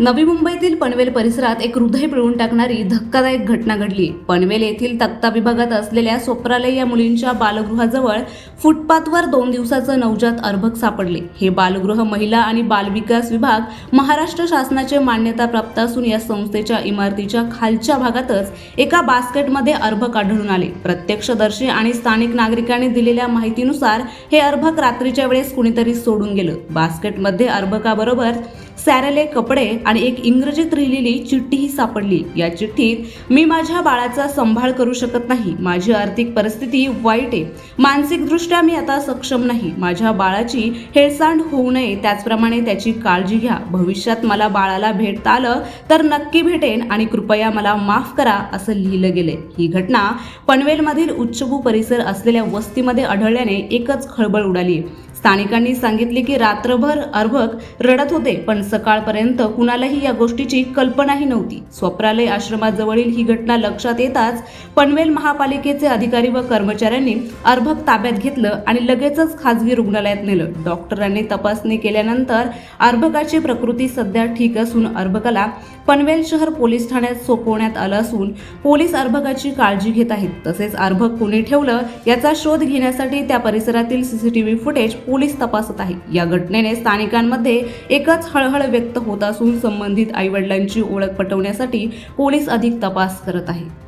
नवी मुंबईतील पनवेल परिसरात एक हृदय पिळून टाकणारी धक्कादायक घटना घडली. पनवेल येथील तक्ता विभागात असलेल्या सोप्रालय या मुलींच्या बालगृहाजवळ फुटपाथवर दोन दिवसाचं नवजात अर्भक सापडले. हे बालगृह महिला आणि बालविकास विभाग महाराष्ट्र शासनाचे मान्यताप्राप्त असून या संस्थेच्या इमारतीच्या खालच्या भागातच एका बास्केटमध्ये अर्भक आढळून आले. प्रत्यक्षदर्शी आणि स्थानिक नागरिकांनी दिलेल्या माहितीनुसार हे अर्भक रात्रीच्या वेळेस कुणीतरी सोडून गेलं. बास्केटमध्ये अर्भकाबरोबर सॅरले कपडे आणि एक इंग्रजीत लिहिलेली चिठ्ठीही सापडली. या चिठ्ठीत मी माझ्या बाळाचा सांभाळ करू शकत नाही. माझी आर्थिक परिस्थिती वाईट आहे. मानसिकदृष्ट्या मी आता सक्षम नाही. माझ्या बाळाची हेळसांड होऊ नये. त्याचप्रमाणे त्याची काळजी घ्या. भविष्यात मला बाळाला भेटता आलं तर नक्की भेटेन आणि कृपया मला माफ करा असं लिहिलं गेलंय. ही घटना पनवेलमधील उच्चभू परिसर असलेल्या वस्तीमध्ये आढळल्याने एकच खळबळ उडाली स्थानिकांनी सांगितले की रात्रभर अर्भक रडत होते पण सकाळपर्यंत कुणालाही या गोष्टीची कल्पनाही नव्हती. स्वप्रालय आश्रमाजवळील ही घटना लक्षात येताच पनवेल महापालिकेचे अधिकारी व कर्मचाऱ्यांनी अर्भक ताब्यात घेतलं आणि लगेचच खाजगी रुग्णालयात नेलं. डॉक्टरांनी तपासणी केल्यानंतर अर्भकाची प्रकृती सध्या ठीक असून अर्भकाला पनवेल शहर पोलीस ठाण्यात सोपवण्यात आलं असून पोलीस अर्भकाची काळजी घेत आहेत. तसेच अर्भक कुणी ठेवलं याचा शोध घेण्यासाठी त्या परिसरातील सीसीटीव्ही फुटेज पोलीस तपासत आहे या घटनेने स्थानिकांमध्ये एकच हळहळ व्यक्त होत असून संबंधित आईवडिलांची ओळख पटवण्यासाठी पोलीस अधिक तपास करत आहेत.